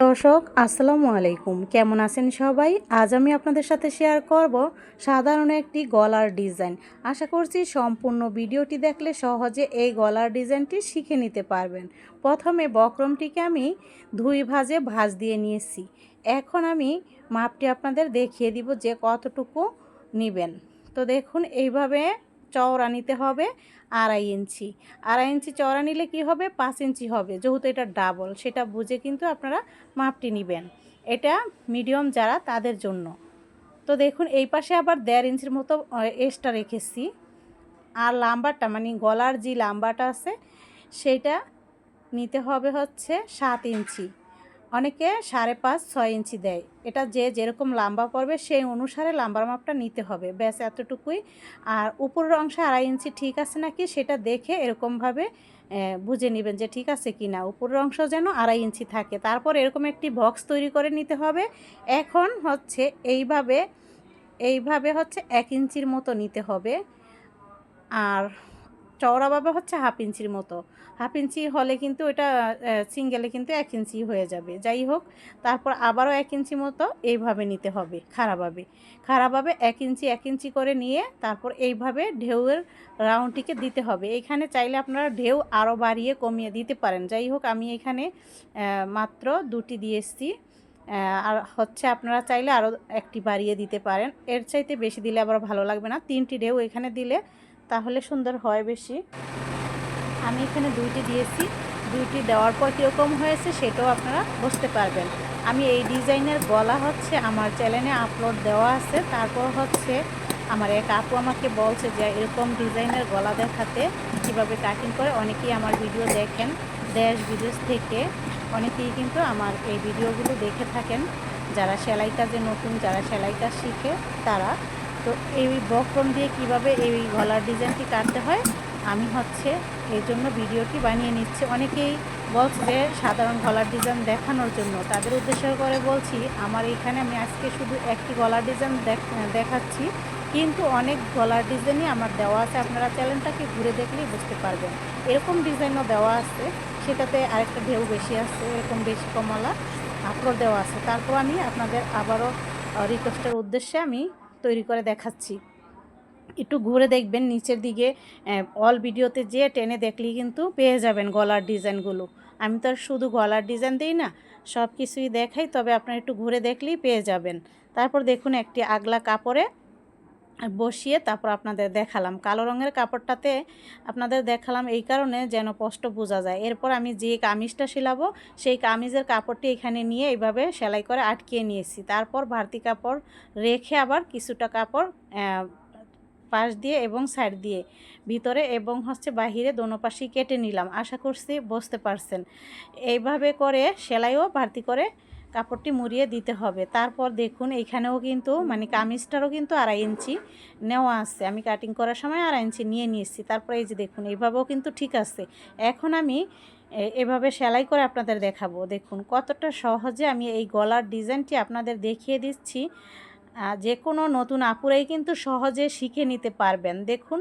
দর্শক, আসসালামু আলাইকুম। কেমন আছেন সবাই? আজ আমি আপনাদের সাথে শেয়ার করব সাধারণ একটি গলার ডিজাইন আশা করছি সম্পূর্ণ ভিডিওটি দেখলে সহজে এই গলার ডিজাইনটি শিখে নিতে পারবেন। প্রথমে বক্রমটিকে আমি ধুই ভাজে ভাজ দিয়ে নিয়েছি। এখন আমি মাপটি আপনাদের দেখিয়ে দিব যে কতটুকু নেবেন। তো দেখুন, এইভাবে চওড়া নিতে হবে আড়াই ইঞ্চি। আড়াই ইঞ্চি চওড়া নিলে কি হবে? পাঁচ ইঞ্চি হবে। যেহেতু এটা ডাবল সেটা বুঝে কিন্তু আপনারা মাপটি নেবেন। এটা মিডিয়াম যারা, তাদের জন্য। তো দেখুন, এই পাশে আবার দেড় ইঞ্চির মতো এক্সট্রা রেখেছি। আর লাম্বারটা মানে গলার যে লাম্বাটা আছে সেইটা নিতে হবে হচ্ছে সাত ইঞ্চি। অনেকে সাড়ে পাঁচ, ছয় ইঞ্চি দেয়। এটা যে যেরকম লম্বা পড়বে, সেই অনুসারে লাম্বার মাপটা নিতে হবে। ব্যাস, এতটুকুই। আর উপরের অংশে আড়াই ইঞ্চি ঠিক আছে নাকি, সেটা দেখে এরকমভাবে বুঝে নেবেন যে ঠিক আছে কি না। উপরের অংশ যেন আড়াই ইঞ্চি থাকে। তারপর এরকম একটি বক্স তৈরি করে নিতে হবে। এখন হচ্ছে এইভাবে এইভাবে হচ্ছে এক ইঞ্চির মতো নিতে হবে। আর চওড়াভাবে হচ্ছে হাফ ইঞ্চির মতো। হাফ ইঞ্চি হলে কিন্তু এটা সিঙ্গেলে কিন্তু এক ইঞ্চি হয়ে যাবে। যাই হোক, তারপর আবারও এক ইঞ্চি মতো এইভাবে নিতে হবে খারাপভাবে খারাপভাবে এক ইঞ্চি এক ইঞ্চি করে নিয়ে তারপর এইভাবে ঢেউয়ের রাউন্ডটিকে দিতে হবে। এইখানে চাইলে আপনারা ঢেউ আরও বাড়িয়ে কমিয়ে দিতে পারেন। যাই হোক, আমি এখানে মাত্র দুটি দিয়ে এসছি। আর হচ্ছে আপনারা চাইলে আরও একটি বাড়িয়ে দিতে পারেন। এর চাইতে বেশি দিলে আবার ভালো লাগবে না। তিনটি ঢেউ এখানে দিলে তাহলে সুন্দর হয় বেশি। আমি এখানে দুইটি দিয়েছি। দুইটি দেওয়ার পর কীরকম হয়েছে সেটাও আপনারা বুঝতে পারবেন। আমি এই ডিজাইনের গলা হচ্ছে আমার চ্যানেলে আপলোড দেওয়া আছে। তারপর হচ্ছে আমার এক আপু আমাকে বলছে যে এরকম ডিজাইনের গলা দেখাতে কীভাবে কাটিং করে। অনেকেই আমার ভিডিও দেখেন দেশ বিদেশ থেকে। অনেকেই কিন্তু আমার এই ভিডিওগুলো দেখে থাকেন। যারা সেলাই কাজে নতুন, যারা সেলাই কাজ শিখে, তারা তো এই বক্রম দিয়ে কীভাবে এই গলার ডিজাইনটি কাটতে হয়, আমি হচ্ছে এই জন্য ভিডিওটি বানিয়ে নিচ্ছি। অনেকেই বলছে যে সাধারণ গলার ডিজাইন দেখানোর জন্য। তাদের উদ্দেশ্য করে বলছি, আমার এখানে আমি আজকে শুধু একটি গলার ডিজাইন দেখাচ্ছি, কিন্তু অনেক গলার ডিজাইনই আমার দেওয়া আছে। আপনারা চ্যানেলটাকে ঘুরে দেখলেই বুঝতে পারবেন। এরকম ডিজাইনও দেওয়া আছে, সেটাতে আরেকটা ঢেউ বেশি আছে, এরকম বেশি কমলা আপলোড দেওয়া আছে। তারপর আমি আপনাদের আবারও রিকোয়েস্টের উদ্দেশ্যে আমি তৈরি করে দেখাচ্ছি। একটু ঘুরে দেখবেন নিচের দিকে অল ভিডিওতে যে টেনে দেখলেই কিন্তু পেয়ে যাবেন গলার ডিজাইনগুলো। আমি তো আর শুধু গলার ডিজাইন দিই না সব কিছুই দেখাই, তবে আপনারা একটু ঘুরে দেখলেই পেয়ে যাবেন। তারপর দেখুন একটি আগলা কাপড়ে বসিয়ে তারপর আপনাদের দেখালাম। কালো রঙের কাপড়টাতে আপনাদের দেখালাম এই কারণে যেন স্পষ্ট বোঝা যায়। এরপর আমি যে কামিজটা সিলাবো, সেই কামিজের কাপড়টি এখানে নিয়ে এইভাবে সেলাই করে আটকিয়ে নিয়েছি। তারপর ভারতি কাপড় রেখে আবার কিছুটা কাপড় পাশ দিয়ে এবং সাইড দিয়ে ভিতরে এবং হচ্ছে বাহিরে দোনো পাশেই কেটে নিলাম। আশা করছি বুঝতে পারছেন। এইভাবে করে সেলাইও বাড়তি করে কাপড়টি মুড়িয়ে দিতে হবে। তারপর দেখুন, এখানেও কিন্তু মানে কামিজটারও কিন্তু আড়াই ইঞ্চি নেওয়া আছে। আমি কাটিং করার সময় আড়াই ইঞ্চি নিয়ে নিয়েছি। তারপরে এই যে দেখুন এইভাবেও কিন্তু ঠিক আছে। এখন আমি এভাবে সেলাই করে আপনাদের দেখাবো। দেখুন, কতটা সহজে আমি এই গলার ডিজাইনটি আপনাদের দেখিয়ে দিচ্ছি। যে কোনো নতুন আপুরাই কিন্তু সহজে শিখে নিতে পারবেন। দেখুন,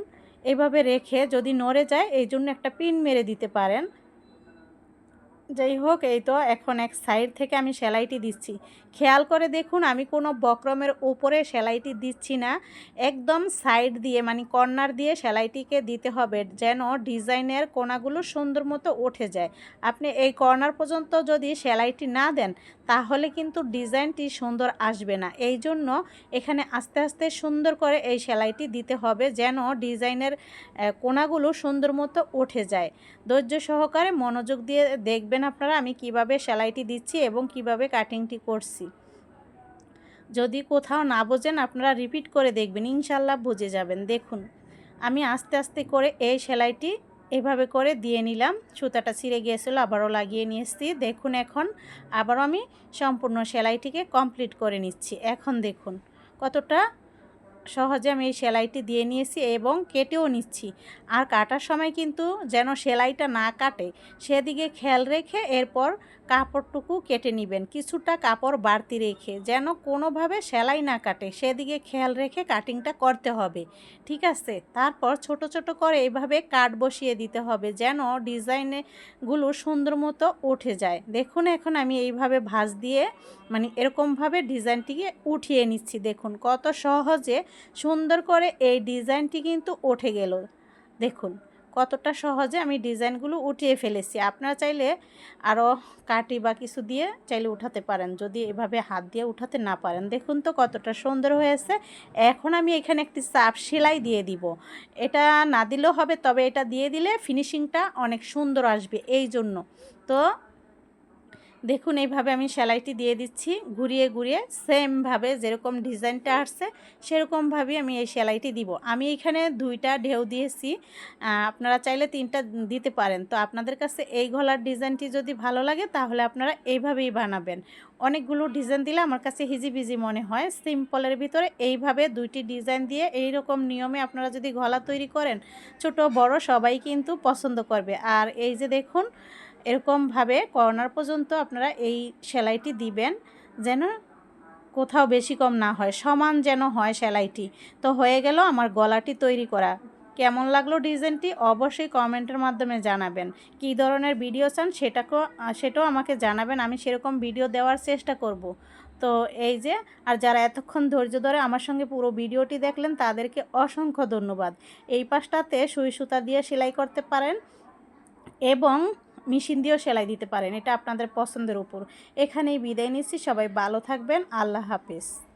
এভাবে রেখে যদি নড়ে যায় এই জন্য একটা পিন মেরে দিতে পারেন। যাই হোক, এই তো এখন এক সাইড থেকে আমি সেলাইটি দিচ্ছি। খেয়াল করে দেখুন, আমি কোনো বক্রমের উপরে সেলাইটি দিচ্ছি না। একদম সাইড দিয়ে মানে কর্নার দিয়ে সেলাইটিকে দিতে হবে যেন ডিজাইনের কোনাগুলো সুন্দর মতো উঠে যায়। আপনি এই কর্নার পর্যন্ত যদি সেলাইটি না দেন, তাহলে কিন্তু ডিজাইনটি সুন্দর আসবে না। এই জন্য এখানে আস্তে আস্তে সুন্দর করে এই সেলাইটি দিতে হবে যেন ডিজাইনের কোনাগুলো সুন্দর মতো উঠে যায়। ধৈর্য সহকারে মনোযোগ দিয়ে দেখবেন আপনারা আমি কীভাবে সেলাইটি দিচ্ছি এবং কীভাবে কাটিংটি করছি। যদি কোথাও না বোঝেন আপনারা রিপিট করে দেখবেন ইনশাল্লাহ বুঝে যাবেন। দেখুন, আমি আস্তে আস্তে করে এই সেলাইটি এভাবে করে দিয়ে নিলাম। সুতাটা ছিঁড়ে গিয়েছিল, আবারও লাগিয়ে নিয়েছি দেখুন এখন, আবারও আমি সম্পূর্ণ সেলাইটিকে কমপ্লিট করে নিচ্ছি। এখন দেখুন, কতটা সহজে আমি এই সেলাইটি দিয়ে নিয়েছি এবং কেটেও নিচ্ছি। আর কাটার সময় কিন্তু যেন সেলাইটা না কাটে, সেদিকে খেয়াল রেখে এরপর কাপড়টুকু কেটে নেবেন। কিছুটা কাপড় বাড়তি রেখে যেন কোনোভাবে সেলাই না কাটে, সেদিকে খেয়াল রেখে কাটিংটা করতে হবে। ঠিক আছে? তারপর ছোট ছোট করে এইভাবে কাট বসিয়ে দিতে হবে যেন ডিজাইনেগুলো সুন্দর মতো উঠে যায়। দেখুন, এখন আমি এইভাবে ভাঁজ দিয়ে মানে এরকমভাবে ডিজাইনটিকে উঠিয়ে নিচ্ছি। দেখুন, কত সহজে সুন্দর করে এই ডিজাইনটি কিন্তু উঠে গেল। দেখুন, কতটা সহজে আমি ডিজাইনগুলো উঠিয়ে ফেলেছি। আপনারা চাইলে আরও কাটি বা কিছু দিয়ে চাইলে উঠাতে পারেন, যদি এভাবে হাত দিয়ে উঠাতে না পারেন। দেখুন তো কতটা সুন্দর হয়েছে। এখন আমি এখানে একটি চাপ সেলাই দিয়ে দিব। এটা না দিলেও হবে, তবে এটা দিয়ে দিলে ফিনিশিংটা অনেক সুন্দর আসবে। এই জন্য তো দেখুন, এইভাবে আমি সেলাইটি দিয়ে দিচ্ছি। ঘুরিয়ে ঘুরিয়ে সেমভাবে যেরকম ডিজাইনটা আসছে, সেরকমভাবেই আমি এই সেলাইটি দিব। আমি এখানে দুইটা ঢেউ দিয়েছি। আপনারা চাইলে তিনটা দিতে পারেন। তো আপনাদের কাছে এই গলার ডিজাইনটি যদি ভালো লাগে, তাহলে আপনারা এইভাবেই বানাবেন। অনেকগুলো ডিজাইন দিলে আমার কাছে হিজিবিজি মনে হয়। সিম্পলের ভিতরে এইভাবে দুইটি ডিজাইন দিয়ে এই রকম নিয়মে আপনারা যদি গলা তৈরি করেন, ছোট বড় সবাই কিন্তু পছন্দ করবে। আর এই যে দেখুন এরকমভাবে কর্নার পর্যন্ত আপনারা এই সেলাইটি দিবেন, যেন কোথাও বেশি কম না হয়, সমান যেন হয় সেলাইটি। তো হয়ে গেল আমার গলাটি তৈরি করা। কেমন লাগল ডিজাইনটি অবশ্যই কমেন্টের মাধ্যমে জানাবেন। কী ধরনের ভিডিও চান সেটাকেও, সেটাও আমাকে জানাবেন, আমি সেরকম ভিডিও দেওয়ার চেষ্টা করব। তো এই যে, আর যারা এতক্ষণ ধৈর্য ধরে আমার সঙ্গে পুরো ভিডিওটি দেখলেন, তাদেরকে অসংখ্য ধন্যবাদ। এই পাশটাতে সুই সুতা দিয়ে সেলাই করতে পারেন এবং মেশিন দিয়েও সেলাই দিতে পারেন, এটা আপনাদের পছন্দের উপর। এখানেই বিদায় নিচ্ছি, সবাই ভালো থাকবেন, আল্লাহ হাফিজ।